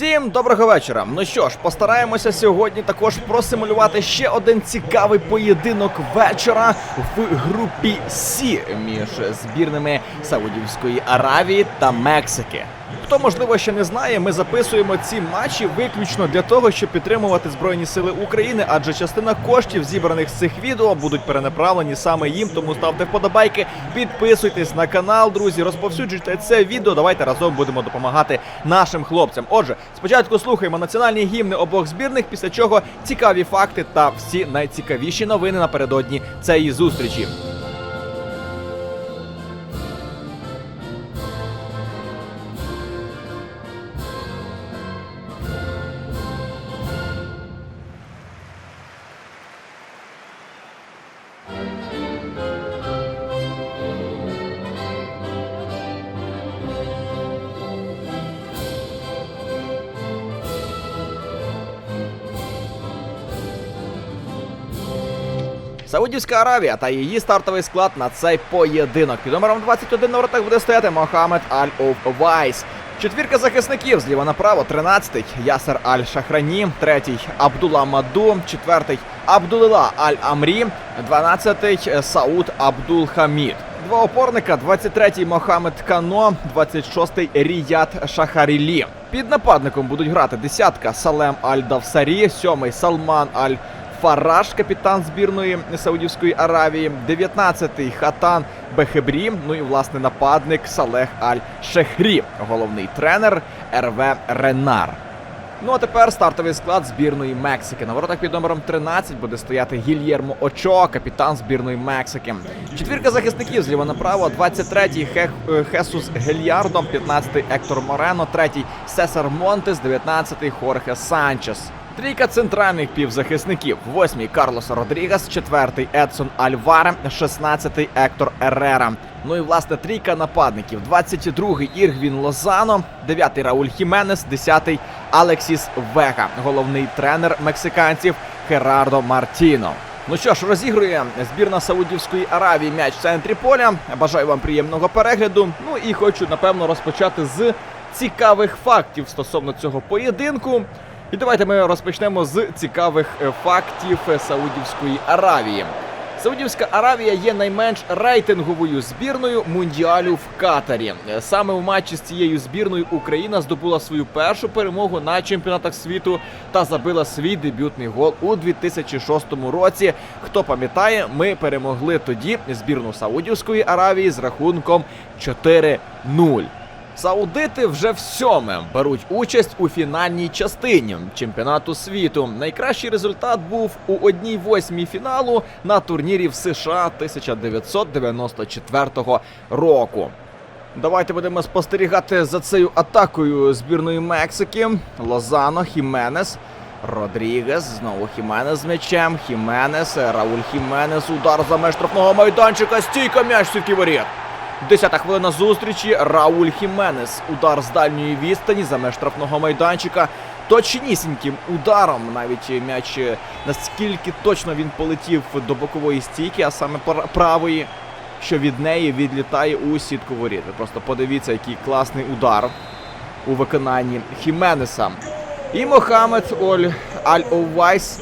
Всім доброго вечора. Ну що ж, постараємося сьогодні також просимулювати ще один цікавий поєдинок вечора в групі Сі між збірними Саудівської Аравії та Мексики. Хто можливо ще не знає, ми записуємо ці матчі виключно для того, щоб підтримувати Збройні Сили України, адже частина коштів, зібраних з цих відео, будуть перенаправлені саме їм. Тому ставте вподобайки, підписуйтесь на канал, друзі, розповсюджуйте це відео. Давайте разом будемо допомагати нашим хлопцям. Отже, спочатку слухаємо національні гімни обох збірних, після чого цікаві факти та всі найцікавіші новини напередодні цієї зустрічі. Саудівська Аравія та її стартовий склад на цей поєдинок. Під номером 21 на воротах буде стояти Мохамед Аль-Овайс. Четвірка захисників зліва направо. 13-й Ясер Аль-Шахрані, третій Абдулла Маду, четвертий Абдулила Аль-Амрі, 12-й Сауд Абдул Хамід. Два опорника, 23-й Мохамед Кано, 26-й Ріят Шахарілі. Під нападником будуть грати десятка Салем Аль-Давсарі, сьомий Салман Аль Фараш, капітан збірної Саудівської Аравії, 19-й Хатан Бехебрі. Ну і власне нападник Салех Аль-Шехрі, головний тренер РВ Ренар. Ну а тепер стартовий склад збірної Мексики. На воротах під номером 13 буде стояти Гільєрмо Очо, капітан збірної Мексики. Четвірка захисників зліва направо. 23-й Хех, е, Хесус Гельярдо, 15-й Ектор Морено, 3-й Сесар Монтес, 19-й Хорхе Санчес. Трійка центральних півзахисників. Восьмий Карлос Родрігас, четвертий Едсон Альваре, 16-й Ектор Ерера. Ну і власне трійка нападників. 22-й Іргвін Лозано, 9-й Рауль Хіменес, 10-й Алексіс Вега, головний тренер мексиканців Херардо Мартіно. Ну що ж, розігрує збірна Саудівської Аравії м'яч в центрі поля. Бажаю вам приємного перегляду. Ну і хочу напевно розпочати з цікавих фактів стосовно цього поєдинку. І давайте ми розпочнемо з цікавих е, фактів е, Саудівської Аравії. Саудівська Аравія є найменш рейтинговою збірною мундіалю в Катарі. Е, Саме в матчі з цією збірною Україна здобула свою першу перемогу на чемпіонатах світу та забила свій дебютний гол у 2006 році. Хто пам'ятає, ми перемогли тоді збірну Саудівської Аравії з рахунком 4-0. Саудити вже в сьоме беруть участь у фінальній частині чемпіонату світу. Найкращий результат був у одній восьмій фіналу на турнірі в США 1994 року. Давайте будемо спостерігати за цією атакою збірної Мексики. Лозано, Хіменес, Родрігес. Знову Хіменес з м'ячем. Хіменес, Рауль Хіменес. Удар за меж штрафного майданчика. Стійка м'яч сітки воріт. Десята хвилина зустрічі. Рауль Хіменес. Удар з дальньої відстані за меж штрафного майданчика. Точнісіньким ударом. Навіть м'яч е, наскільки точно він полетів до бокової стійки, а саме пра- правої, що від неї відлітає у сітку воріт. Ви просто подивіться, який класний удар у виконанні Хіменеса. І Мохамед Оль Аль-Овайс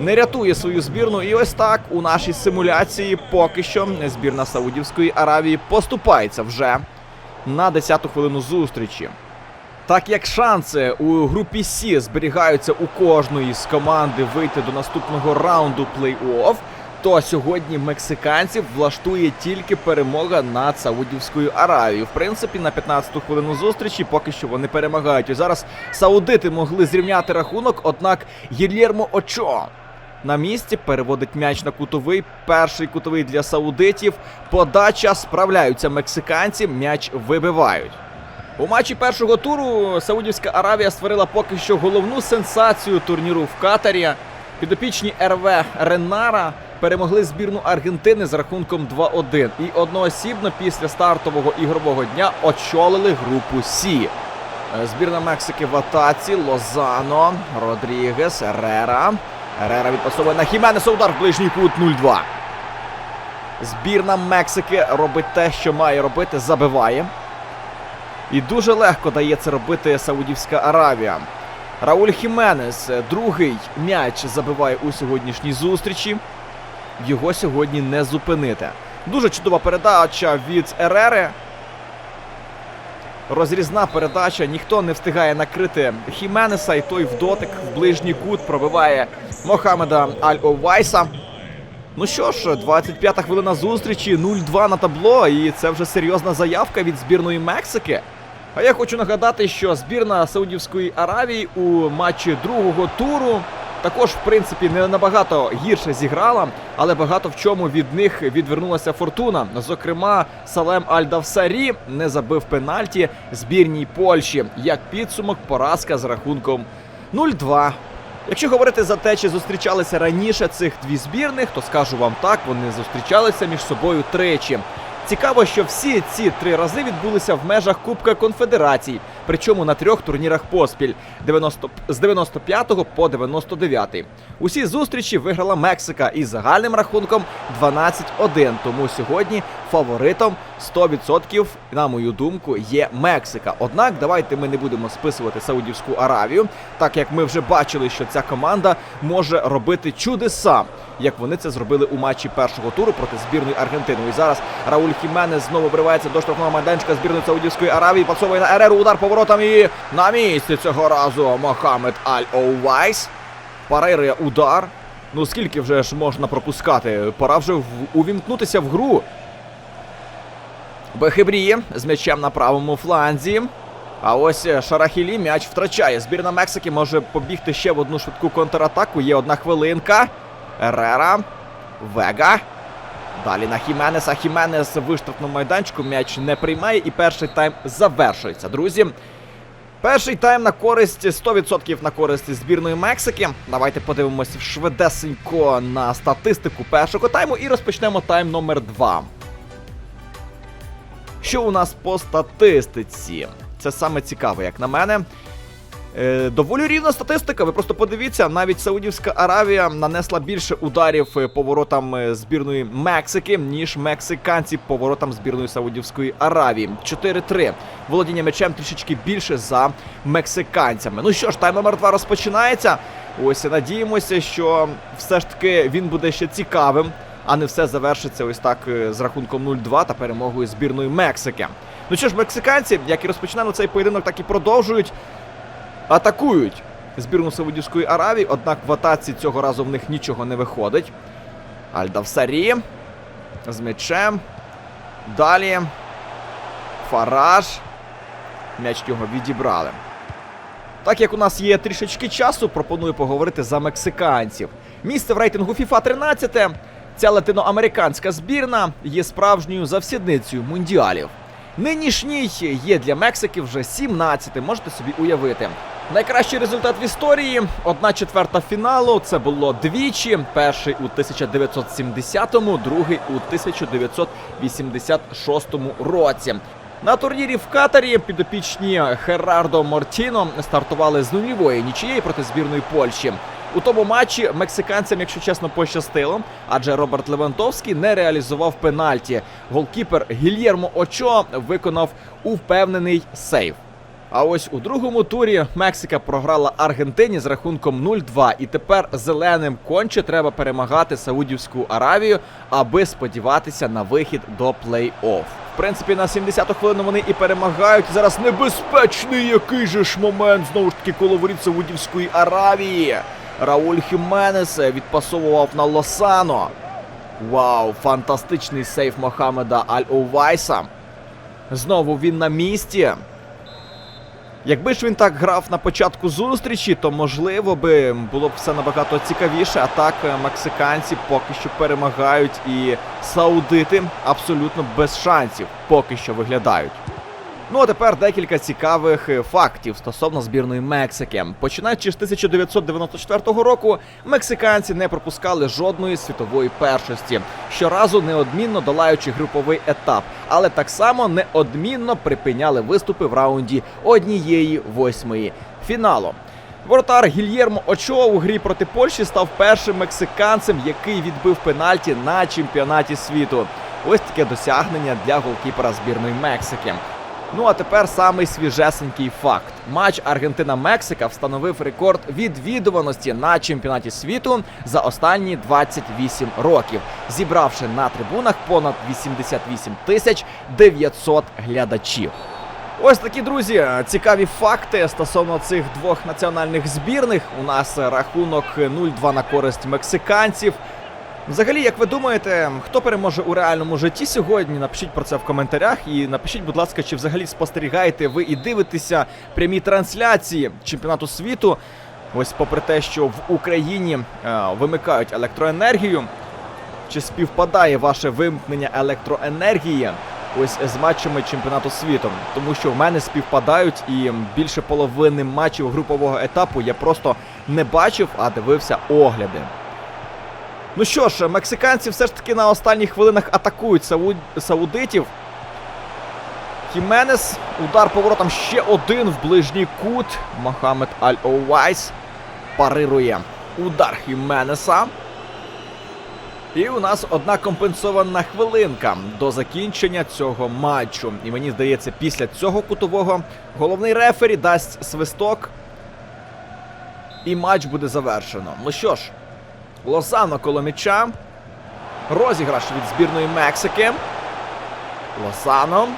не рятує свою збірну. І ось так у нашій симуляції поки що збірна Саудівської Аравії поступається вже на 10-ту хвилину зустрічі. Так як шанси у групі Сі зберігаються у кожної з команди вийти до наступного раунду плей-офф, то сьогодні мексиканців влаштує тільки перемога над Саудівською Аравією. В принципі, на 15-ту хвилину зустрічі поки що вони перемагають. І зараз саудити могли зрівняти рахунок, однак Гільєрмо Очо на місці переводить м'яч на кутовий. Перший кутовий для саудитів. Подача справляються мексиканці. М'яч вибивають. У матчі першого туру Саудівська Аравія створила поки що головну сенсацію турніру в Катарі. Підопічні РВ Ренара перемогли збірну Аргентини з рахунком 2-1 і одноосібно після стартового ігрового дня очолили групу Сі. Збірна Мексики в атаці Лозано, Родрігес, Ерера. Ерера відпасовує на Хіменеса. Удар в ближній кут 0-2. Збірна Мексики робить те, що має робити, забиває. І дуже легко дає це робити Саудівська Аравія. Рауль Хіменес, другий м'яч забиває у сьогоднішній зустрічі. Його сьогодні не зупинити. Дуже чудова передача від Ерери. Розрізна передача, ніхто не встигає накрити Хіменеса, і той в дотик в ближній кут пробиває Мохамеда Аль-Овайса. Ну що ж, 25-та хвилина зустрічі, 0-2 на табло, і це вже серйозна заявка від збірної Мексики. А я хочу нагадати, що збірна Саудівської Аравії у матчі другого туру також, в принципі, не набагато гірше зіграла, але багато в чому від них відвернулася фортуна. Зокрема, Салем Аль-Давсарі не забив пенальті збірній Польщі. Як підсумок, поразка з рахунком 0-2. Якщо говорити за те, чи зустрічалися раніше цих дві збірних, то скажу вам так, вони зустрічалися між собою тричі. Цікаво, що всі ці три рази відбулися в межах Кубка Конфедерацій, причому на трьох турнірах поспіль 90, з 95 по 99. Усі зустрічі виграла Мексика із загальним рахунком 12-1. Тому сьогодні фаворитом 100%, на мою думку, є Мексика. Однак давайте ми не будемо списувати Саудівську Аравію, так як ми вже бачили, що ця команда може робити чудеса, як вони це зробили у матчі першого туру проти збірної Аргентини. І зараз Рауль Хіменес знову вривається до штрафного майданчика збірної Саудівської Аравії. Пасовує на Ереру, удар поворотом і на місці цього разу Мохамед Аль-Оувайс. Парирує удар. Ну скільки вже ж можна пропускати? Пора вже увімкнутися в гру. Бехебріє з м'ячем на правому фланзі. А ось Шарахілі м'яч втрачає. Збірна Мексики може побігти ще в одну швидку контратаку. Є одна хвилинка. Ерера. Вега. Далі на Хіменеса. Хіменес в майданчику м'яч не приймає. І перший тайм завершується, друзі. Перший тайм на користь 100% на користь збірної Мексики. Давайте подивимося швидесенько на статистику першого тайму і розпочнемо тайм номер 2. Що у нас по статистиці? Це саме цікаве, як на мене. Е, доволі рівна статистика. Ви просто подивіться, навіть Саудівська Аравія нанесла більше ударів е, поворотам е, збірної Мексики, ніж мексиканці поворотам збірної Саудівської Аравії. 4-3. Володіння м'ячем трішечки більше за мексиканцями. Ну що ж, тайм номер 2 розпочинається. Ось надіємося, що все ж таки він буде ще цікавим, а не все завершиться ось так з рахунком 0-2 та перемогою збірної Мексики. Ну що ж, мексиканці, як і розпочинали цей поєдинок, так і продовжують атакують збірну Саудівської Аравії, однак в атаці цього разу в них нічого не виходить. Альдавсарі з м'ячем. Далі. Фараж. М'яч його відібрали. Так як у нас є трішечки часу, пропоную поговорити за мексиканців. Місце в рейтингу FIFA 13. Ця латиноамериканська збірна є справжньою завсідницею мундіалів. Нинішній є для Мексики вже 17, можете собі уявити. Найкращий результат в історії одна четверта фіналу. Це було двічі. Перший у 1970-му, другий у 1986 році. На турнірі в Катарі підопічні Херардо Мортіно стартували з нульової нічиєї проти збірної Польщі. У тому матчі мексиканцям, якщо чесно, пощастило, адже Роберт Левантовський не реалізував пенальті. Голкіпер Гільєрмо Очо виконав упевнений сейв. А ось у другому турі Мексика програла Аргентині з рахунком 0-2. І тепер зеленим конче треба перемагати Саудівську Аравію, аби сподіватися на вихід до плей-офф. В принципі, на 70-ту хвилину вони і перемагають. Зараз небезпечний який же ж момент знову ж таки коло воріт Саудівської Аравії. Рауль Хіменес відпасовував на Лосано. Вау, фантастичний сейф Мохамеда Аль-Овайса. Знову він на місці. Якби ж він так грав на початку зустрічі, то можливо би було б все набагато цікавіше. А так е, мексиканці поки що перемагають і саудити абсолютно без шансів поки що виглядають. Ну а тепер декілька цікавих е, фактів стосовно збірної Мексики. Починаючи з 1994 року, мексиканці не пропускали жодної світової першості, щоразу неодмінно долаючи груповий етап, але так само неодмінно припиняли виступи в раунді однієї восьмої фіналу. Воротар Гільєрмо Очо у грі проти Польщі став першим мексиканцем, який відбив пенальті на чемпіонаті світу. Ось таке досягнення для голкіпера збірної Мексики. Ну а тепер самий свіжесенький факт. Матч Аргентина-Мексика встановив рекорд відвідуваності на чемпіонаті світу за останні 28 років, зібравши на трибунах понад 88 тисяч 900 глядачів. Ось такі друзі, цікаві факти стосовно цих двох національних збірних. У нас рахунок 0-2 на користь мексиканців. Взагалі, як ви думаєте, хто переможе у реальному житті сьогодні? Напишіть про це в коментарях і напишіть, будь ласка, чи взагалі спостерігаєте ви і дивитеся прямі трансляції чемпіонату світу. Ось, попри те, що в Україні е, вимикають електроенергію, чи співпадає ваше вимкнення електроенергії ось з матчами чемпіонату світу? Тому що в мене співпадають і більше половини матчів групового етапу я просто не бачив, а дивився огляди. Ну що ж, мексиканці все ж таки на останніх хвилинах атакують сау... саудитів. Хіменес. Удар поворотом ще один в ближній кут. Мохамед Аль-Оуайс парирує удар Хіменеса. І у нас одна компенсована хвилинка до закінчення цього матчу. І мені здається, після цього кутового головний рефері дасть свисток. І матч буде завершено. Ну що ж, Лозано коло м'яча. Розіграш від збірної Мексики. Лозано.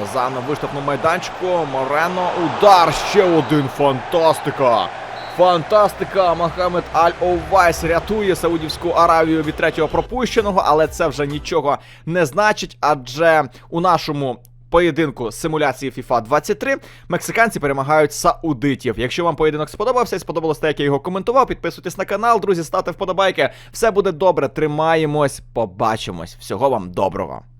Лозано виштовхнув майданчику. Морено. Удар. Ще один. Фантастика! Фантастика! Мохамед Аль-Овайс рятує Саудівську Аравію від третього пропущеного, але це вже нічого не значить, адже у нашому поєдинку симуляції FIFA 23 мексиканці перемагають саудитів. Якщо вам поєдинок сподобався сподобалось те, як я його коментував, підписуйтесь на канал, друзі, ставте вподобайки. Все буде добре. Тримаємось, побачимось. Всього вам доброго.